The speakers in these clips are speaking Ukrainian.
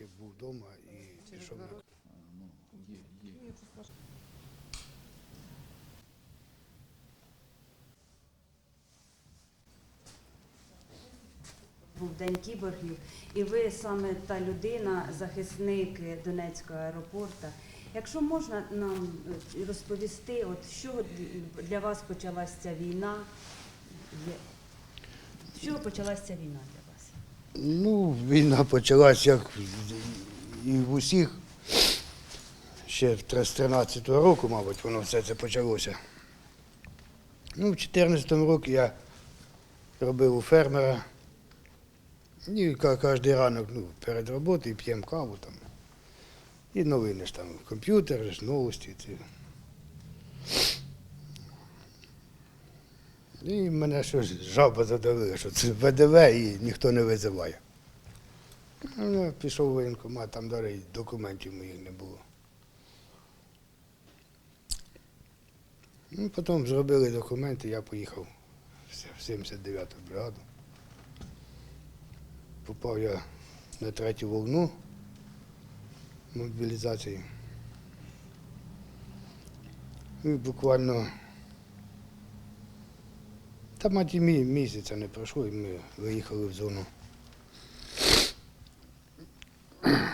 роки був вдома і пішов на Ну, є, є. Був день кіборгів, і ви саме та людина, захисник Донецького аеропорту. Якщо можна нам е, розповісти, от що для вас почалася ця війна? З чого почалася ця війна? Ну, війна почалась як і в усіх. Ще з 13-го року, мабуть, воно все це почалося. Ну, в 14-му році я робив у фермера. І кожен ранок ну, перед роботою п'ємо каву там. І новини ж там, комп'ютер, новості. Ці. І мене щось жаба задавила, що це ВДВ і ніхто не визиває. Ну, я пішов в воєнкомат, там далі документів моїх не було. Ну, потім зробили документи, я поїхав в 79-ту бригаду. Попав я на третю волну мобілізації. І буквально та мать і мі- місяця не пройшло, і ми виїхали в зону.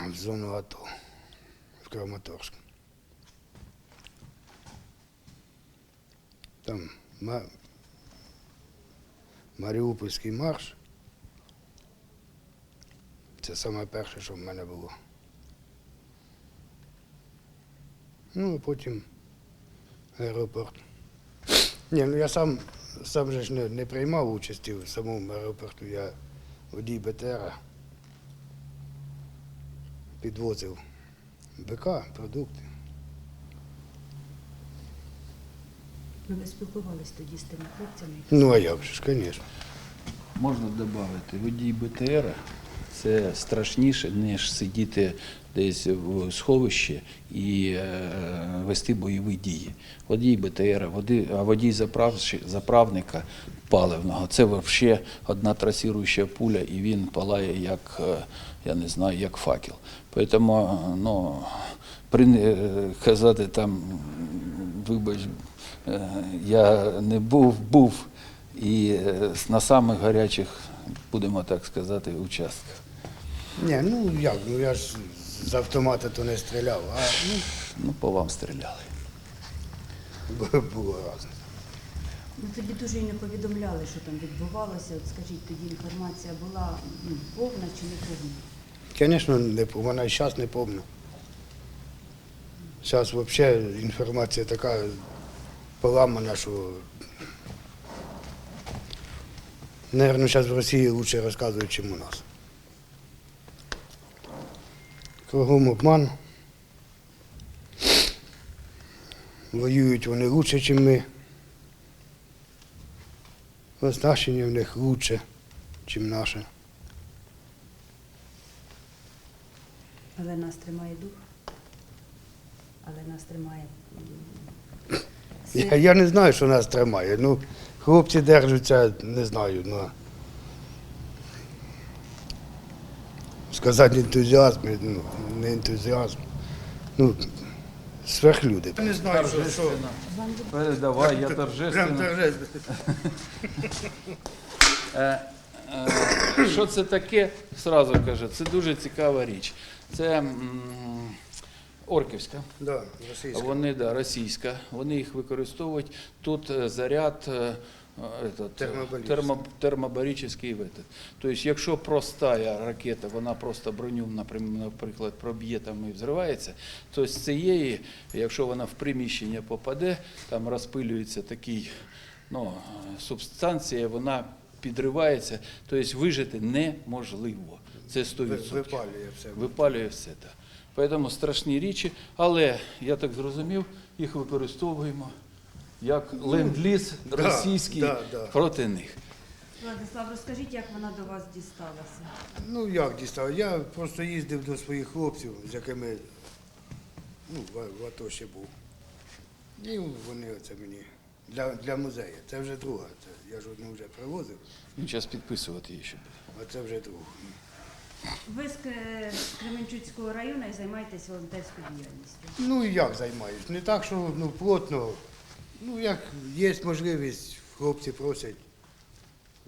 В зону АТО в Краматорськ. Там Ма- Маріупольський марш. Це саме перше, що в мене було. Ну, а потім аеропорт. Ні, ну я сам, сам же ж не, не приймав участі в самому аеропорту. Я водій БТРа підвозив БК, продукти. Ви не спілкувалися тоді з тими хлопцями? Ну а як же ж, звісно. Можна додати, водій БТР це страшніше, ніж сидіти десь в сховищі і е, вести бойові дії. Водій БТР, води- а водій заправника паливного це взагалі одна трасіруюча пуля, і він палає як, е, я не знаю, як факел. Тому, ну, при, е, казати там, вибач, я не був, був і е, на самих гарячих, будемо так сказати, участках. Ні, ну як, ну я ж з автомата то не стріляв, а Ну, по вам стріляли. ну, було разне. Ну тоді дуже і не повідомляли, що там відбувалося. От скажіть, тоді інформація була ну, повна чи не повна? Звісно, не, пов- вона і зараз не повна. Зараз взагалі інформація така поламана, що. Наверно, зараз в Росії краще розказують, ніж у нас. Кругом обман. Воюють вони краще, ніж ми. Оснащення в них краще, ніж наше. Але нас тримає дух. Але нас тримає. Я, я не знаю, що нас тримає. Ну, хлопці держаться, не знаю. Ну, сказати ентузіазм, ну, не ентузіазм. Ну, сверхлюди. Я не знаю, що, що. Передавай, я Прям торжественно. торжественно. Е, е, Що це таке? Сразу кажу, це дуже цікава річ. Це м, орківська. Да, російська. Вони да, російська, вони їх використовують. Тут е, заряд е, е, этот, Термобаричний. термо, виток. Тобто, якщо проста ракета, вона просто броню, наприклад, проб'є там і взривається, то з цієї, якщо вона в приміщення попаде, там розпилюється такий ну, субстанція, вона підривається, тобто вижити неможливо. Це 100%. Випалює все. Випалює все так. Тому страшні річі, але я так зрозумів, їх використовуємо як ленд-ліз російський да, да. проти них. Владислав, розкажіть, як вона до вас дісталася? Ну як дістав? Я просто їздив до своїх хлопців, з якими ну, в, в АТО ще був. І вони оце мені для, для музею. Це вже друга. Це, я ж одну вже привозив, Він зараз підписувати її ще буде. а це вже друга. Ви з К- з Кременчуцького району і займаєтесь волонтерською діяльністю. Ну і як займаюсь? Не так, що ну, плотно. Ну, як є можливість, хлопці просять,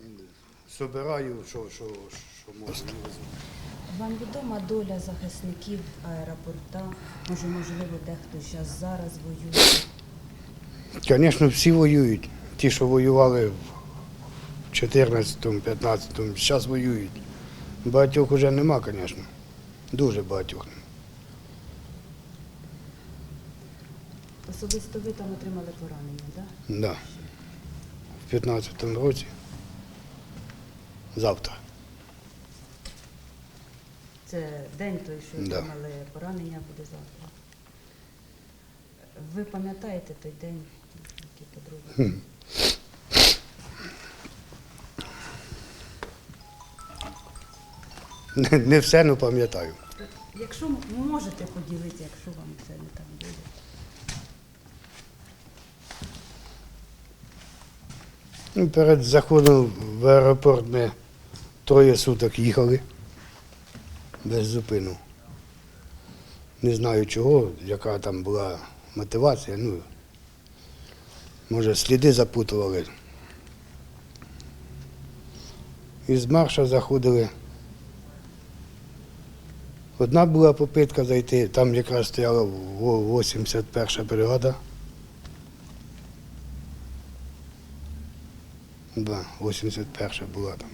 м, собираю, що, що, що можу. Вам відома доля захисників аеропорта? Може, можливо, дехто зараз зараз воює. Звісно, всі воюють. Ті, що воювали в 14-му, 15-му, зараз воюють. Багатьох вже нема, звісно. Дуже багатьох. Особисто ви там отримали поранення, так? Да. В 15-му році. Завтра. Це день той, що Да. отримали поранення, буде завтра. Ви пам'ятаєте той день, які подробиці? Не, не все, але пам'ятаю. Якщо можете поділитися, якщо вам це не так буде. Ну, перед заходом в аеропорт ми троє суток їхали без зупину. Не знаю чого, яка там була мотивація. Ну, може, сліди запутували. Із марша заходили. Одна була попитка зайти, там якраз стояла во- 81 бригада. Да, 81 була там.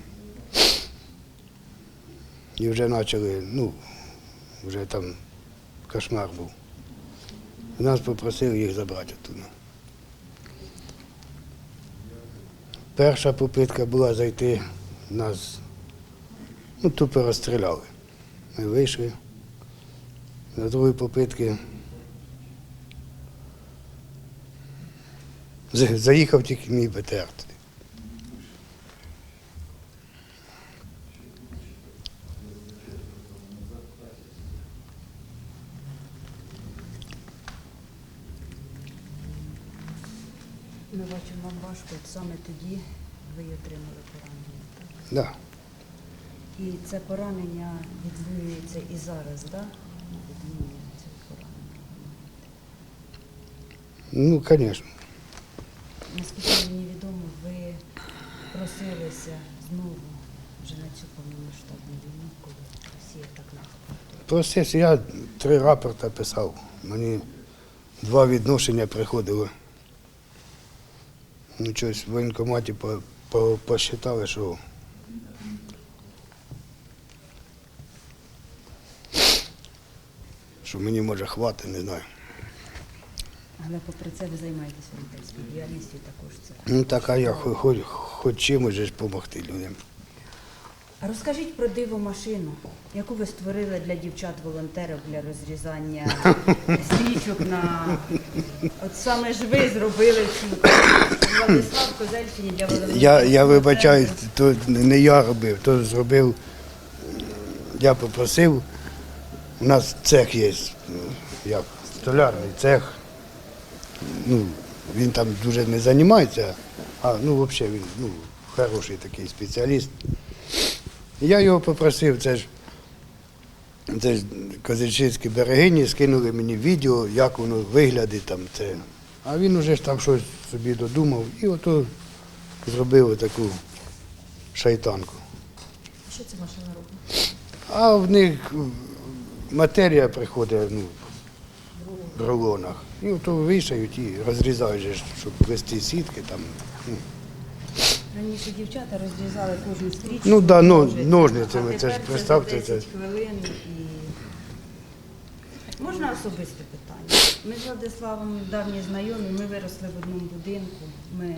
І вже почали, ну, вже там кошмар був. Нас попросили їх забрати оттуда. Перша попитка була зайти, нас ну, тупо розстріляли. Ми вийшли. На другій попитки заїхав тільки мій БТР. Ми бачимо вам важко, от саме тоді ви отримали поранення. Так? Да. І це поранення відбудується і зараз, так? Да? Ну, звісно. Наскільки мені відомо, ви просилися знову вже на цю повномасштабну війну, коли Росія так напала. Просився, я три рапорти писав. Мені два відношення приходило. Ну, щось в воєнкоматі по, по, посчитали, що що мені може хвати, не знаю. Але попри це ви займаєтесь волонтерською діяльністю також це. Ну так, а я хоч, хоч, чимось же ж допомогти людям. А розкажіть про диво машину, яку ви створили для дівчат-волонтерів для розрізання стрічок на от саме ж ви зробили цю Владислав Козельщині для волонтерів. Я, я вибачаюсь, то не я робив, то зробив. Я попросив. У нас цех є, як столярний цех. Ну, він там дуже не займається, а ну взагалі він ну, хороший такий спеціаліст. Я його попросив, це ж, це ж Козельчинські берегині, скинули мені відео, як воно виглядить там це. А він уже ж там щось собі додумав і ото зробив таку шайтанку. Що це машина робить? А в них матерія приходить ну, в рулонах. І ото вишають і розрізають, щоб вести сітки там. Ну, Раніше дівчата розрізали кожну стрічку. Ну да, ну, ножницями, це ж представте, за 10 хвилин і... Можна особисте питання? Ми з Владиславом давні знайомі, ми виросли в одному будинку, ми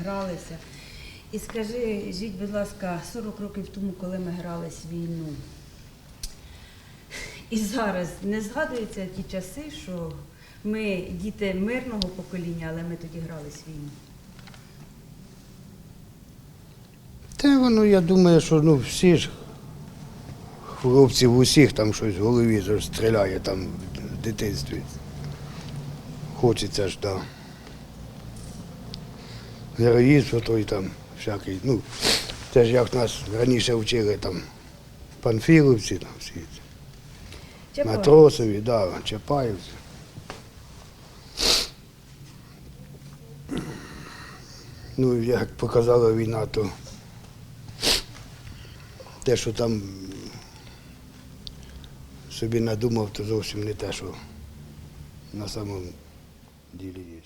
гралися. І скажи, жіть, будь ласка, 40 років тому, коли ми грались війну. І зараз не згадуються ті часи, що ми діти мирного покоління, але ми тоді грались війну. Та воно, я думаю, що ну, всі ж хлопці в усіх там щось в голові ж стріляє там в дитинстві. Хочеться ж. Да. Героїзм той там всякий. Ну, це ж як нас раніше вчили там Панфіловці, там всі. Матросові, да, Чапаївці. Ну, як показала війна, то те, що там собі надумав, то зовсім не те, що на самому ділі є.